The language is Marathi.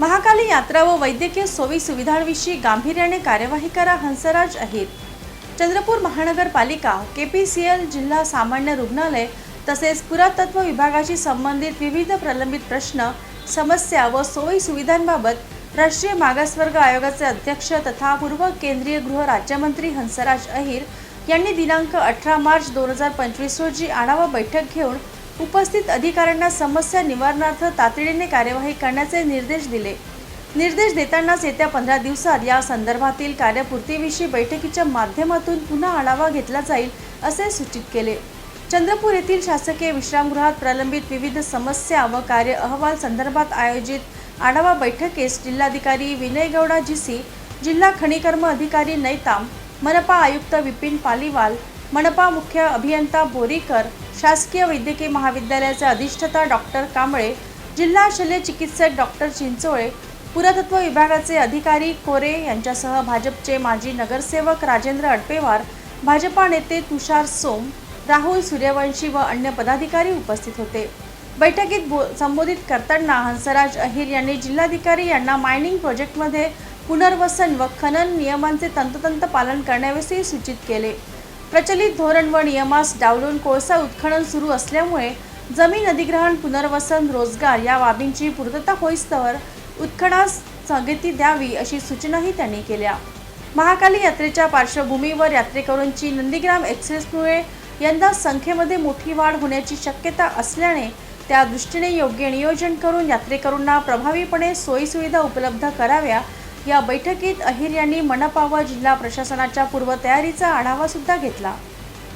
महाकाली यात्रा व वैद्यकीय सोयी सुविधांविषयी गांभीर्याने कार्यवाही करा हंसराज अहिर. चंद्रपूर महानगरपालिका के पी सी एल जिल्हा सामान्य रुग्णालय तसेच पुरातत्व विभागाशी संबंधित विविध प्रलंबित प्रश्न समस्या व सोयी सुविधांबाबत राष्ट्रीय मागासवर्ग आयोगाचे अध्यक्ष तथा पूर्व केंद्रीय गृह राज्यमंत्री हंसराज अहिर यांनी दिनांक अठरा मार्च दोन हजार पंचवीस रोजी आढावा बैठक घेऊन उपस्थित अधिकाऱ्यांना समस्या निवारणार्थ तातडीने कार्यवाही करण्याचे निर्देश दिले. निर्देश देतानाच येत्या पंधरा दिवसात या संदर्भातील कार्यपूर्तीविषयी बैठकीच्या माध्यमातून पुन्हा आढावा घेतला जाईल असे सूचित केले. चंद्रपूर येथील शासकीय विश्रामगृहात प्रलंबित विविध समस्या व कार्य अहवाल संदर्भात आयोजित आढावा बैठकीस जिल्हाधिकारी विनय गौडा जीसी जिल्हा खनिकर्म अधिकारी नैताम मनपा आयुक्त विपिन पालीवाल मनपा मुख्य अभियंता बोरीकर शासकीय वैद्यकीय महाविद्यालयाचे अधिष्ठाता डॉक्टर कांबळे जिल्हा शल्य चिकित्सक डॉक्टर चिंचोळे पुरातत्व विभागाचे अधिकारी कोरे यांच्यासह भाजपचे माजी नगरसेवक राजेंद्र अडपेवार भाजपा नेते तुषार सोम राहुल सूर्यवंशी व अन्य पदाधिकारी उपस्थित होते. बैठकीत बो संबोधित करताना हंसराज अहिर यांनी जिल्हाधिकारी यांना मायनिंग प्रोजेक्टमध्ये पुनर्वसन व खनन नियमांचे तंतोतंत पालन करण्याविषयी सूचित केले. प्रचलित धोरण व नियमास डावलून कोळसा उत्खनन सुरू असल्यामुळे जमीन अधिग्रहण पुनर्वसन रोजगार या बाबींची पूर्तता होईस्तवर उत्खनास स्थगिती द्यावी अशी सूचनाही त्यांनी केल्या. महाकाली यात्रेच्या पार्श्वभूमीवर यात्रेकरूंची नंदीग्राम एक्सप्रेसमुळे यंदा संख्येमध्ये मोठी वाढ होण्याची शक्यता असल्याने त्या दृष्टीने योग्य नियोजन करून यात्रेकरूंना प्रभावीपणे सोयीसुविधा उपलब्ध कराव्या या बैठकीत अहिर यांनी मनपा जिल्हा प्रशासनाच्या पूर्वतयारीचा आढावा सुद्धा घेतला.